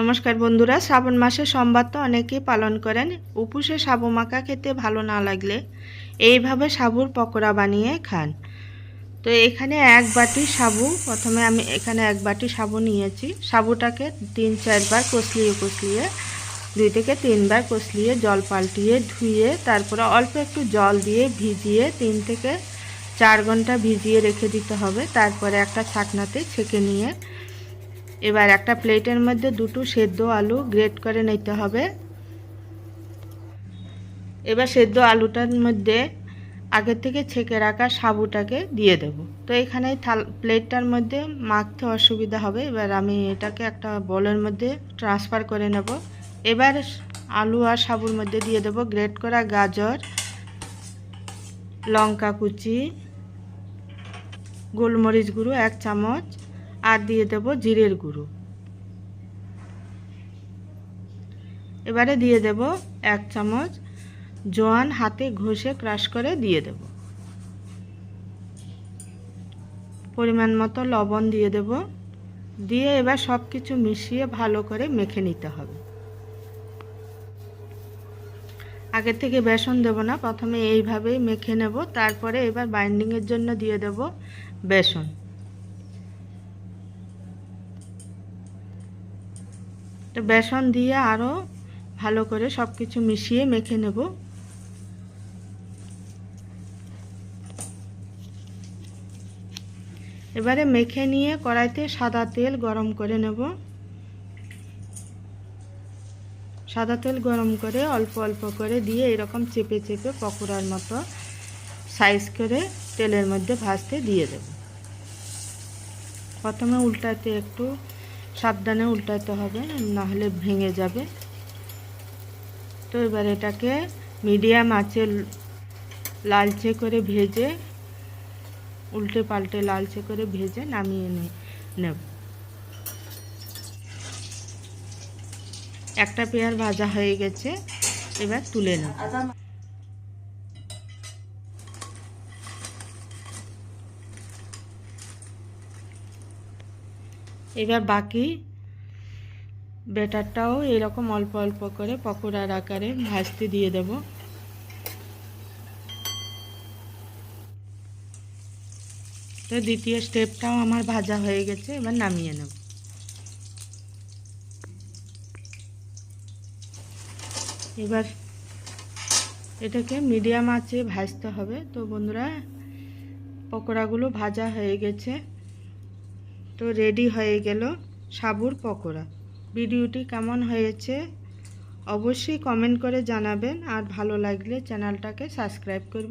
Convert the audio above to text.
নমস্কার বন্ধুরা, শ্রাবণ মাসে সোমবার তো অনেকেই পালন করেন। উপসে সাবু মাখা খেতে ভালো না লাগলে এইভাবে সাবুর পকোড়া বানিয়ে খান। তো এখানে এক বাটি সাবু প্রথমে আমি এখানে এক বাটি সাবু নিয়েছি। সাবুটাকে তিন, চারবার কষলিয়ে কষলিয়ে, দুই থেকে তিনবার কষলিয়ে জল পাল্টিয়ে ধুয়ে, তারপরে অল্প একটু জল দিয়ে ভিজিয়ে তিন থেকে চার ঘণ্টা ভিজিয়ে রেখে দিতে হবে। তারপরে একটা ছাকনাতে ছেঁকে নিয়ে এবার একটা প্লেটের মধ্যে দুটো সেদ্ধ আলু গ্রেট করে নিতে হবে। এবার সেদ্ধ আলুটার মধ্যে আগের থেকে ছেঁকে রাখা সাবুটাকে দিয়ে দেব। তো এখানে থাল, প্লেটটার মধ্যে মাখতে অসুবিধা হবে। এবার আমি এটাকে একটা বলের মধ্যে ট্রান্সফার করে নেব। এবার আলু আর সাবুর মধ্যে দিয়ে দেব গ্রেট করা গাজর, লঙ্কা কুচি, গোলমরিচ গুঁড়ো এক চামচ আর দিয়ে দেব জিরের গুঁড়ো। এবারে দিয়ে দেব এক চামচ জোয়ান হাতে ঘষে ক্রাশ করে দিয়ে দেব। পরিমাণ মতো লবণ দিয়ে দেব। দিয়ে এবার সব কিছু মিশিয়ে ভালো করে মেখে নিতে হবে। আগে থেকে বেসন দেব না, প্রথমে এইভাবেই মেখে নেব, তারপরে এবার বাইন্ডিংয়ের জন্য দিয়ে দেব বেসন। তো বেসন দিয়ে আরও ভালো করে সব কিছু মিশিয়ে মেখে নেব। এবারে মেখে নিয়ে কড়াইতে সাদা তেল গরম করে নেব। সাদা তেল গরম করে অল্প অল্প করে দিয়ে এরকম চেপে চেপে পকোড়ার মতো সাইজ করে তেলের মধ্যে ভাজতে দিয়ে দেব। প্রথমে উল্টাতে একটু সাবধানে উল্টাতে হবে, নাহলে ভেঙে যাবে। তো এবার এটাকে মিডিয়াম আঁচে লালচে করে ভেজে, উল্টে পাল্টে লালচে করে ভেজে নামিয়ে নেব। একটা পেয়ার ভাজা হয়ে গেছে, এবার তুলে নেব। এবার বাকি ব্যাটারটাও এরকম অল্প অল্প করে পকোড়ার আকারে ভাজতে দিয়ে দেব। তো দ্বিতীয় স্টেপটাও আমার ভাজা হয়ে গেছে, এবার নামিয়ে নেব। এবার এটাকে মিডিয়াম আঁচে ভাজতে হবে। তো বন্ধুরা, পকোড়াগুলো ভাজা হয়ে গেছে। তো রেডি হয়ে গেল সাবুর পকোড়া। ভিডিওটি কেমন হয়েছে অবশ্যই কমেন্ট করে জানাবেন। আর ভালো লাগলে চ্যানেলটাকে সাবস্ক্রাইব করবেন।